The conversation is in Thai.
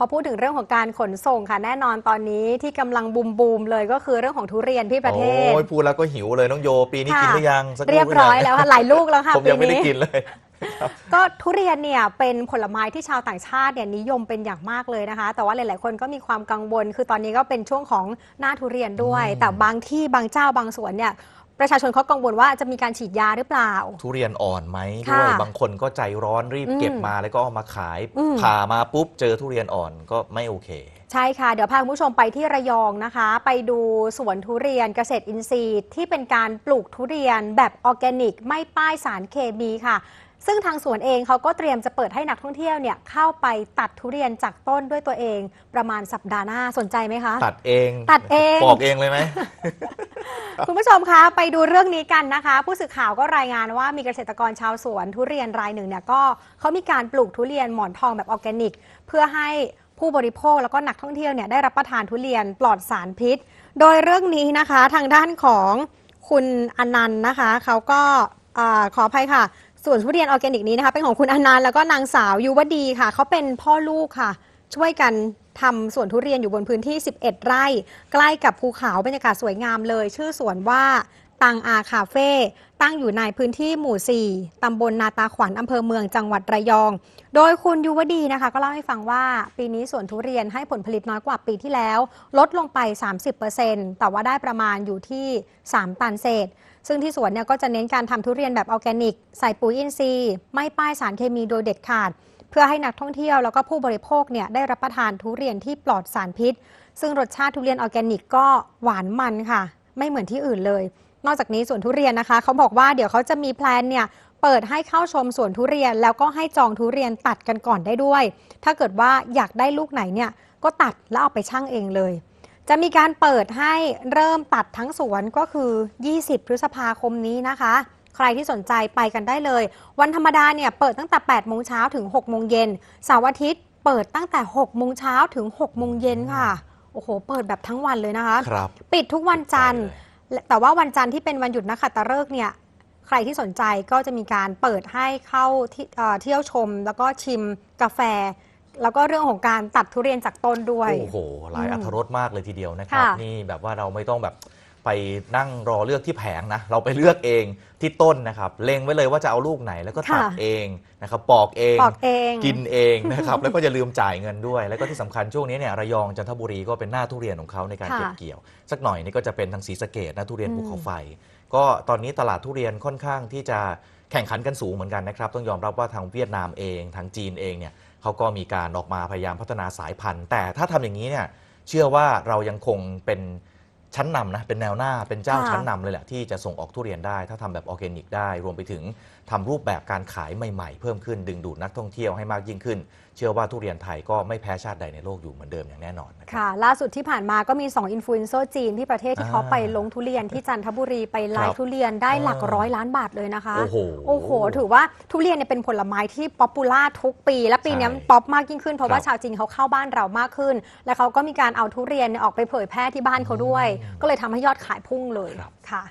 พอพูดถึงเรื่องของการขนส่งค่ะแน่นอนตอนนี้ที่กำลังบูมบูมๆเลยก็คือเรื่องของทุเรียนที่ประเทศโอ้ยพูดแล้วก็หิวเลยน้องโย ปีนี้ค่ะกินหรือยังสักลูกเรียบหงร้อยแล้วค่ะหลายลูกแล้วค่ะผมปียังไม่ได้นี้กินเลยก็ทุเรียนเนี่ยเป็นผลไม้ที่ชาวต่างชาติเนี่ยนิยมเป็นอย่างมากเลยนะคะ แต่ว่าหลาย ๆ คนก็มีความกังวล คือตอนนี้ก็เป็นช่วงของหน้าทุเรียนด้วยอืมแต่บางที่บางเจ้าบางสวนเนี่ย ประชาชนเขากังวลว่าจะมีการฉีดยาหรือเปล่า ทุเรียนอ่อนไหมค่ะด้วย บางคนก็ใจร้อนรีบอืมเก็บมาแล้วก็เอามาขายอืมผ่ามาปุ๊บเจอทุเรียนอ่อนก็ไม่โอเคใช่ค่ะ เดี๋ยวพาคุณผู้ชมไปที่ระยองนะคะ ไปดูสวนทุเรียนเกษตรอินทรีย์ ที่เป็นการปลูกทุเรียนแบบออร์แกนิก ไม่ป้ายสารเคมีค่ะ ซึ่งทางสวนเองเขาก็เตรียมจะเปิดให้นักท่องเที่ยวเนี่ยเข้าไปตัดทุเรียนจากต้นด้วยตัวเองประมาณสัปดาห์หน้าสนใจไหมคะ ตัดเองตัดเองปอกเองเลยไหม คุณผู้ชมคะไปดูเรื่องนี้กันนะคะ ผู้สื่อข่าวก็รายงานว่ามีเกษตรกรชาวสวนทุเรียนรายหนึ่งเนี่ยก็เขามีการปลูกทุเรียนหมอนทองแบบออร์แกนิก เพื่อให้ผู้บริโภคแล้วก็นักท่องเที่ยวเนี่ยได้รับประทานทุเรียนปลอดสารพิษ โดยเรื่องนี้นะคะทางด้านของคุณอนันต์นะคะเขาก็อาขออภัยค่ะ ส่วนทุเรียนออร์แกนิกนี้นะคะเป็นของคุณอนันต์แล้วก็นางสาวยุวดีค่ะเขาเป็นพ่อลูกค่ะ ช่วยกันทำสวนทุเรียนอยู่บนพื้นที่ 11 ไร่ ใกล้กับภูเขาบรรยากาศสวยงามเลย ชื่อสวนว่า ตังอาคาเฟ่ตั้งอยู่ในพื้นที่หมู่ 4 ตำบลนาตาขวัญอำเภอเมืองจังหวัดระยอง โดยคุณยุวดีนะคะ ก็เล่าให้ฟังว่า ปีนี้สวนทุเรียนให้ผลผลิตน้อยกว่าปีที่แล้ว ลดลงไป 30%แต่ว่าได้ประมาณอยู่ที่ 3 ตันเศษ ซึ่งที่สวนเนี่ยก็จะเน้นการทำทุเรียนแบบออร์แกนิก ใส่ปุ๋ยอินทรีย์ ไม่ป้ายสารเคมีโดยเด็ดขาด เพื่อให้นักท่องเที่ยวแล้วก็ผู้บริโภคเนี่ยได้รับประทานทุเรียนที่ปลอดสารพิษ ซึ่งรสชาติทุเรียนออร์แกนิกก็หวานมันค่ะ ไม่เหมือนที่อื่นเลย นอกจากนี้สวนทุเรียนนะคะเขาบอกว่าเดี๋ยวเขาจะมีแพลนเนี่ยเปิดให้เข้าชมสวนทุเรียน แล้วก็ให้จองทุเรียนตัดกันก่อนได้ด้วย ถ้าเกิดว่าอยากได้ลูกไหนเนี่ยก็ตัดแล้วเอาไปชั่งเองเลย จะมีการเปิดให้เริ่มตัดทั้งสวนก็คือ 20 พฤษภาคมนี้นะคะ ใครที่สนใจไปกันได้เลย วันธรรมดาเนี่ยเปิดตั้งแต่8โมงเช้าถึง6โมงเย็นเสาร์อาทิตย์เปิดตั้งแต่6โมงเช้าถึง6โมงเย็นค่ะโอ้โห เปิดแบบทั้งวันเลยนะคะครับปิดทุกวันจันทร์ และแต่ว่าวันจันทร์ที่เป็นวันหยุดนักขัตฤกษ์เนี่ยใครที่สนใจก็จะมีการเปิดให้เข้าที่เอ่อเที่ยวชม แล้วก็ชิมกาแฟ แล้วก็เรื่องของการตัดทุเรียนจากต้นด้วย โอ้โห หลายอืมอัธรสมากเลยทีเดียวนะครับค่ะนี่แบบว่าเราไม่ต้องแบบ ไปนั่งรอเลือกที่แผงนะ เราไปเลือกเองที่ต้นนะครับ เล็งไว้เลยว่าจะเอาลูกไหนแล้วก็ตัดค่ะเองนะครับปอกเองปอกเอง กินเองนะครับ แล้วก็อย่าลืมจ่ายเงินด้วย แล้วก็ที่สำคัญช่วงนี้เนี่ยระยองจันทบุรีก็เป็นหน้าทุเรียนของเขาในการค่ะเก็บเกี่ยว สักหน่อยนี่ก็จะเป็นทางศรีสะเกดนะทุเรียนอืมภูเขาไฟ ก็ตอนนี้ตลาดทุเรียนค่อนข้างที่จะแข่งขันกันสูงเหมือนกันนะครับ ต้องยอมรับว่าทางเวียดนามเองทางจีนเองเนี่ยเขาก็มีการออกมาพยายามพัฒนาสายพันธุ์ แต่ถ้าทำอย่างนี้เนี่ย เชื่อว่าเรายังคงเป็น ชั้นนำนะเป็นแนวหน้าเป็นเจ้าค่ะ ชั้นนำเลยแหละที่จะส่งออกทุเรียนได้ ถ้าทำแบบออร์แกนิกได้ รวมไปถึงทำรูปแบบการขายใหม่ ๆ เพิ่มขึ้นดึงดูดนักท่องเที่ยวให้มากยิ่งขึ้น เชื่อว่าทุเรียนไทยก็ไม่แพ้ชาติใดในโลกอยู่เหมือนเดิมอย่างแน่นอนนะครับ ค่ะ ล่าสุดที่ผ่านมาก็มี 2 อินฟลูเอนเซอร์จีนที่ประเทศที่เขาอ่าไปลงทุเรียนที่จันทบุรีไปไลครัฟ์บทุเรียนได้หลักอ่าร้อยล้านบาทเลยนะคะ โอ้โหโอ้โห ถือว่าทุเรียนเนี่ยเป็นผลไม้ที่ป๊อปปูล่าทุกปี และปีนี้ใช่มันป๊อปมากยิ่งขึ้นเพราะว่าครับชาวจีนเขาเข้าบ้านเรามากขึ้น และเขาก็มีการเอาทุเรียนเนี่ยออกไปเผยแพร่ที่บ้านเขาด้วยอืมก็เลยทำให้ยอดขายพุ่งเลยครับค่ะ